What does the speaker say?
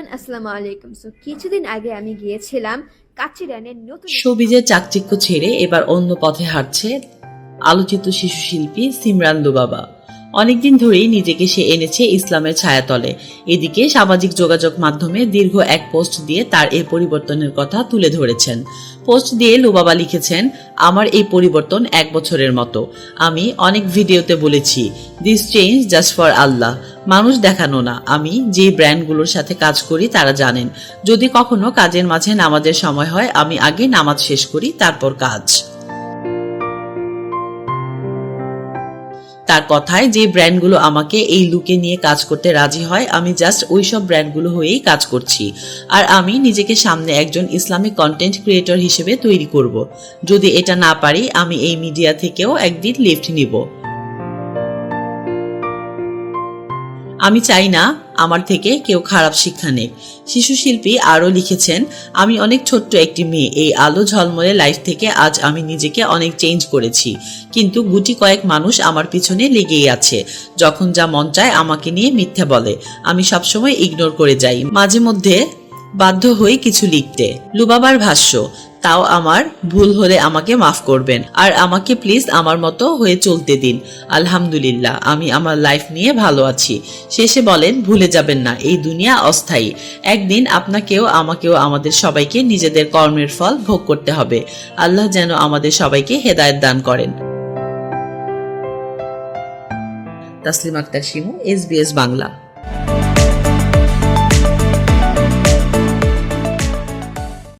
Everyone আসসালামু আলাইকুম। So কিছুদিন আগে আমি গিয়েছিলাম কাচিরানের নতুন চাকচিক্য ছেড়ে এবার অন্য পথে হাঁটছে আলোচিত শিশু শিল্পী সিমরান অনেকদিন ধরেই নিজেকে সে এনেছে ইসলামের ছায়াতলে। এদিকে সামাজিক যোগাযোগ মাধ্যমে দীর্ঘ এক পোস্ট দিয়ে তার এই পরিবর্তনের কথা তুলে ধরেছেন। পোস্ট দিয়ে লুবাবা লিখেছেন, আমার এই পরিবর্তন এক বছরের মতো। আমি অনেক ভিডিওতে বলেছি দিস চেঞ্জ জাস্ট ফর আল্লাহ মানুষ দেখানো না। আমি যে ব্র্যান্ডগুলোর সাথে কাজ করি, তারা জানেন। যদি কখনো কাজের মাঝে নামাজের সময় হয়, আমি আগে নামাজ শেষ করি, তারপর কাজ। তার কথায়, যে ব্র্যান্ডগুলো আমাকে এই লুকে নিয়ে কাজ করতে রাজি হয়, আমি জাস্ট ওই সব ব্র্যান্ডগুলো হয়েই কাজ করছি। আর আমি নিজেকে সামনে একজন ইসলামিক কন্টেন্ট ক্রিয়েটর হিসেবে তৈরি করব। যদি এটা না পারি, আমি এই মিডিয়া থেকেও একদিন লিফট নিব। আমি চাই না আমার থেকে কেউ খারাপ শিক্ষা নেক। শিশু শিল্পী আরও লিখেছেন, আমি অনেক ছোট্ট একটি মেয়ে, এই আলো ঝলমলে লাইফ থেকে আজ আমি নিজেকে অনেক চেঞ্জ করেছি। কিন্তু গুটি কয়েক মানুষ আমার পিছনে লেগেই আছে, যখন যা মন চায় আমাকে নিয়ে মিথ্যা বলে। আমি সবসময় ইগনোর করে যাই। মাঝে মধ্যে বাধ্য হয়ে কিছু লিখতে। লুবাবার ভাষ্য তাও আমার ভুল হলে আমাকে মাফ করবেন। আর আমাকে প্লিজ আমার মতো হয়ে চলতে দিন। আলহামদুলিল্লাহ, আমি আমার লাইফ নিয়ে ভালো আছি। শেষে বলেন, ভুলে যাবেন না, এই দুনিয়া অস্থায়ী। একদিন আপনাকেও, আমাকেও, আমাদের সবাইকে নিজেদের কর্মের ফল ভোগ করতে হবে। আল্লাহ যেন আমাদের সবাইকে হেদায়েত দান করেন। তাসলিম আক্তার শিমু এসবিএস বাংলা।